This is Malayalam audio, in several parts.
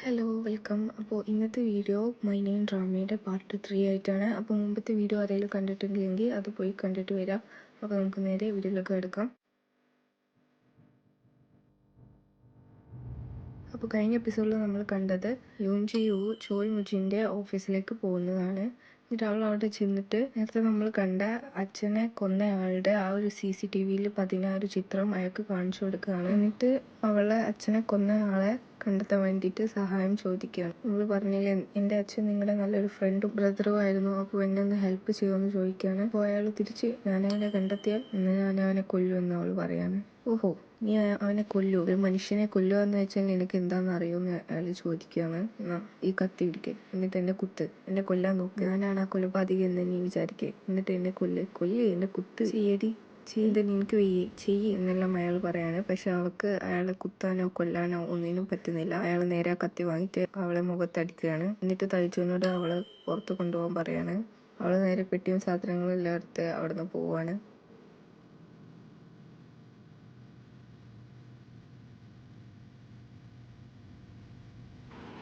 ഹലോ വെൽക്കം അപ്പോൾ ഇന്നത്തെ വീഡിയോ മൈ നെയിം ഡ്രാമയുടെ പാർട്ട് ത്രീ ആയിട്ടാണ്. അപ്പോൾ മുമ്പത്തെ വീഡിയോ ആരെങ്കിലും കണ്ടിട്ടുണ്ടെങ്കിൽ അത് പോയി കണ്ടിട്ട് വരാം. അപ്പോൾ നമുക്ക് നേരെ വീഡിയോയിലൊക്കെ എടുക്കാം അപ്പോൾ കഴിഞ്ഞ എപ്പിസോഡിൽ നമ്മൾ കണ്ടത് യൂൻജി യു ചോയ് മുജിന്റെ ഓഫീസിലേക്ക് പോകുന്നതാണ്. എന്നിട്ട് അവൾ അവിടെ ചെന്നിട്ട് നേരത്തെ നമ്മൾ കണ്ട അച്ഛനെ കൊന്നയാളുടെ ആ ഒരു സി സി ടി വിയിൽ പതിനാറ് ചിത്രം അയാൾക്ക് കാണിച്ചു കൊടുക്കുകയാണ്. എന്നിട്ട് അവളെ അച്ഛനെ കൊന്ന ആളെ കണ്ടെത്താൻ വേണ്ടിയിട്ട് സഹായം ചോദിക്കുകയാണ്. നമ്മൾ പറഞ്ഞില്ലേ എന്റെ അച്ഛൻ നിങ്ങളുടെ നല്ലൊരു ഫ്രണ്ടും ബ്രദറും ആയിരുന്നു. അപ്പോൾ എന്നെ ഒന്ന് ഹെൽപ്പ് ചെയ്യുമെന്ന് ചോദിക്കുകയാണ്. അപ്പോൾ അയാൾ തിരിച്ച് ഞാൻ അവനെ കണ്ടെത്തിയാൽ ഞാൻ അവനെ കൊല്ലുമെന്ന് അവൾ പറയാണ്. ഓഹോ നീ അവനെ കൊല്ലു? ഒരു മനുഷ്യനെ കൊല്ലുക എന്ന് വെച്ചാൽ നിനക്ക് എന്താണെന്ന് അറിയുമെന്ന് അയാൾ ചോദിക്കുകയാണ്. ഈ കത്തി പിടിക്കുക എന്നിട്ട് എന്നെ കുത്ത്. എന്നെ കൊല്ലാൻ നോക്ക്. ഞാനാണ് ആ കൊലപാതകം എന്ന് നീ വിചാരിക്കേ. എന്നിട്ട് എന്നെ കൊല്ല്. കൊല്ല് എന്നെ കുത്ത്. ചെയ്യടി. ചെയ്ത് നിനക്ക് വയ്യേ ചെയ്യ് എന്നെല്ലാം അയാൾ പറയാണ്. പക്ഷെ അവൾക്ക് അയാളെ കുത്താനോ കൊല്ലാനോ ഒന്നിനും പറ്റുന്നില്ല. അയാൾ നേരെ കത്തി വാങ്ങിയിട്ട് അവളെ മുഖത്തടിക്കുകയാണ്. എന്നിട്ട് തയ്ച്ചുവിനോട് അവളെ പുറത്ത് കൊണ്ടുപോകാൻ പറയാണ്. അവൾ നേരെ പെട്ടിയും സാധനങ്ങളും എല്ലാം എടുത്ത് അവിടെ നിന്ന് പോവാണ്.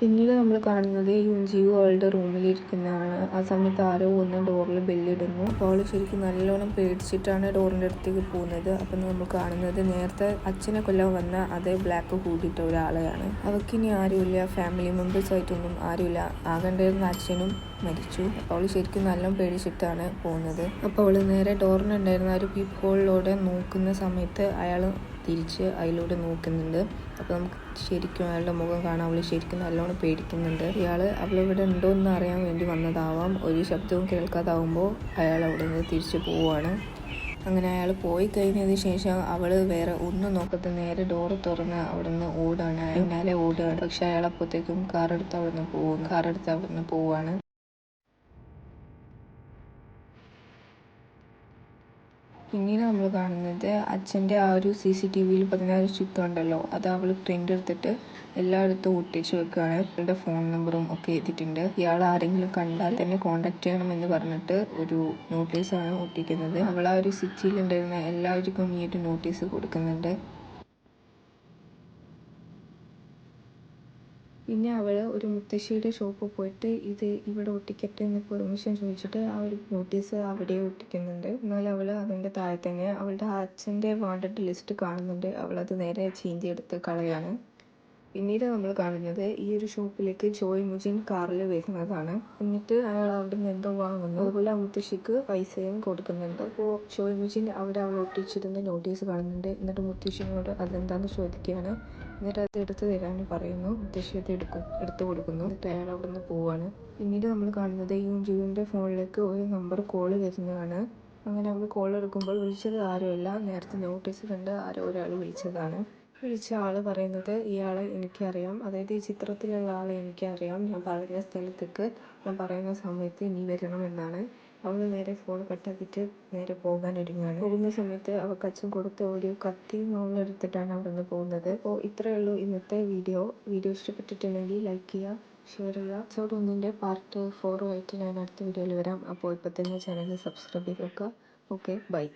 പിന്നീട് നമ്മൾ കാണുന്നത് യുഞ്ചിയു അവളുടെ റൂമിലിരിക്കുന്നതാണ്. ആ സമയത്ത് ആരോ ഒന്ന് ഡോറിൽ ബെല്ലിടുന്നു. അപ്പോൾ അവൾ ശരിക്കും നല്ലോണം പേടിച്ചിട്ടാണ് ഡോറിന്റെ അടുത്തേക്ക് പോകുന്നത്. അപ്പം നമ്മൾ കാണുന്നത് നേരത്തെ അച്ഛനെ കൊല്ലാൻ വന്ന അതേ ബ്ലാക്ക് കൂടിയിട്ട ഒരാളെയാണ്. അവൾക്കിനി ആരുമില്ല. ഫാമിലി മെമ്പേഴ്സ് ആയിട്ടൊന്നും ആരുമില്ല. ആകേണ്ടിരുന്ന അച്ഛനും മരിച്ചു. അപ്പോൾ അവൾ ശരിക്കും നല്ല പേടിച്ചിട്ടാണ് പോകുന്നത്. അപ്പോൾ അവൾ നേരെ ഡോറിനുണ്ടായിരുന്ന ഒരു പീപ്പ് നോക്കുന്ന സമയത്ത് അയാൾ തിരിച്ച് അതിലൂടെ നോക്കുന്നുണ്ട്. അപ്പോൾ നമുക്ക് ശരിക്കും അയാളുടെ മുഖം കാണാൻ അവൾ ശരിക്കും നല്ലോണം പേടിക്കുന്നുണ്ട്. ഇയാൾ അവളിവിടെ ഉണ്ടോ എന്ന് അറിയാൻ വേണ്ടി വന്നതാവാം. ഒരു ശബ്ദവും കേൾക്കാതാവുമ്പോൾ അയാൾ അവിടെ നിന്ന് തിരിച്ചു പോവുകയാണ് അങ്ങനെ അയാൾ പോയി കഴിഞ്ഞതിന് ശേഷം അവൾ വേറെ ഒന്നും നോക്കാതെ നേരെ ഡോറ് തുറന്ന് അവിടെ നിന്ന് ഓടാണ്. പിന്നാലെ ഓടുകയാണ്. പക്ഷെ അയാൾ അപ്പോഴത്തേക്കും കാർ എടുത്ത് അവിടെ നിന്ന് പോകും കാർ എടുത്ത് അവിടെ നിന്ന് പോവാണ്. പിന്നീട് നമ്മൾ കാണുന്നത് അച്ഛന്റെ ആ ഒരു സി സി ടി വിയിൽ പതിനാറ് ചിത്രം ഉണ്ടല്ലോ അത് അവൾ പ്രിന്റ് എടുത്തിട്ട് എല്ലായിടത്തും ഒട്ടിച്ച് വെക്കുകയാണ്. അവളുടെ ഫോൺ നമ്പറും ഒക്കെ എഴുതിയിട്ടുണ്ട്. ഇയാൾ ആരെങ്കിലും കണ്ടാൽ തന്നെ കോൺടാക്ട് ചെയ്യണം എന്ന് പറഞ്ഞിട്ട് ഒരു നോട്ടീസാണ് ഒട്ടിക്കുന്നത്. അവൾ ആ ഒരു സിറ്റിയിൽ ഉണ്ടായിരുന്ന എല്ലാവർക്കും ഈ ഒരു നോട്ടീസ് കൊടുക്കുന്നുണ്ട്. പിന്നെ അവൾ ഒരു മുത്തശ്ശിയുടെ ഷോപ്പിൽ പോയിട്ട് ഇത് ഇവിടെ ഒട്ടിക്കട്ടെ എന്ന് പെർമിഷൻ ചോദിച്ചിട്ട് ആ ഒരു നോട്ടീസ് അവിടെ ഒട്ടിക്കുന്നുണ്ട്. എന്നാൽ അവൾ അതിന്റെ താഴെ തന്നെ അവളുടെ അച്ഛന്റെ വാണ്ടഡ് ലിസ്റ്റ് കാണുന്നുണ്ട്. അവൾ അത് നേരെ ചീന്തി എടുത്ത് കളയാണ്. പിന്നീട് നമ്മൾ കാണുന്നത് ഈ ഒരു ഷോപ്പിലേക്ക് ജോയ് മുജീൻ കാറിൽ വരുന്നതാണ്. എന്നിട്ട് അയാൾ അവിടെ നിന്ന് എന്തോ വാങ്ങുന്നു. അതുപോലെ ആ മുത്തശ്ശിക്ക് പൈസയും കൊടുക്കുന്നുണ്ട്. അപ്പോൾ ജോയ് മുജീൻ അവിടെ അവൾ ഒട്ടിച്ചിരുന്ന നോട്ടീസ് കാണുന്നുണ്ട്. എന്നിട്ട് മുത്തശ്ശിനോട് അതെന്താണെന്ന് ചോദിക്കുകയാണ്. എന്നിട്ട് അത് എടുത്ത് തരാൻ പറയുന്നു. മുത്തശ്ശി അത് എടുക്കും എടുത്തു കൊടുക്കുന്നു. എന്നിട്ട് അയാൾ അവിടെ നിന്ന് പോവാണ്. പിന്നീട് നമ്മൾ കാണുന്നത് യുജുവിന്റെ ഫോണിലേക്ക് ഒരു നമ്പർ കോൾ വരുന്നതാണ്. അങ്ങനെ അവൾ കോൾ എടുക്കുമ്പോൾ വിളിച്ചത് ആരുമല്ല. നേരത്തെ നോട്ടീസ് കണ്ട് ആരോ ഒരാൾ വിളിച്ചതാണ്. വിളിച്ച ആൾ പറയുന്നത് ഇയാളെ എനിക്കറിയാം. അതായത് ഈ ചിത്രത്തിലുള്ള ആളെ എനിക്കറിയാം. ഞാൻ പറഞ്ഞ സ്ഥലത്തേക്ക് ഞാൻ പറയുന്ന സമയത്ത് നീ വരണം എന്നാണ്. അവൾ നേരെ ഫോൺ കട്ടാക്കിയിട്ട് നേരെ പോകാൻ ഒരുങ്ങുകയാണ് പോകുന്ന സമയത്ത് അവൾക്ക് അച്ഛൻ കൊടുത്ത ഒരു കത്തിയും അവളെടുത്തിട്ടാണ് അവിടെ നിന്ന് പോകുന്നത്. അപ്പോൾ ഇത്രയേ ഉള്ളൂ ഇന്നത്തെ വീഡിയോ വീഡിയോ ഇഷ്ടപ്പെട്ടിട്ടുണ്ടെങ്കിൽ ലൈക്ക് ചെയ്യുക ഷെയർ ചെയ്യുക. എപ്പിസോഡ് ഒന്നിന്റെ പാർട്ട് ഫോറുമായിട്ട് ഞാൻ അടുത്ത വീഡിയോയിൽ വരാം. അപ്പോൾ ഇപ്പോൾ തന്നെ ചാനൽ സബ്സ്ക്രൈബ് ചെയ്ത് വെക്കുക. Okay bye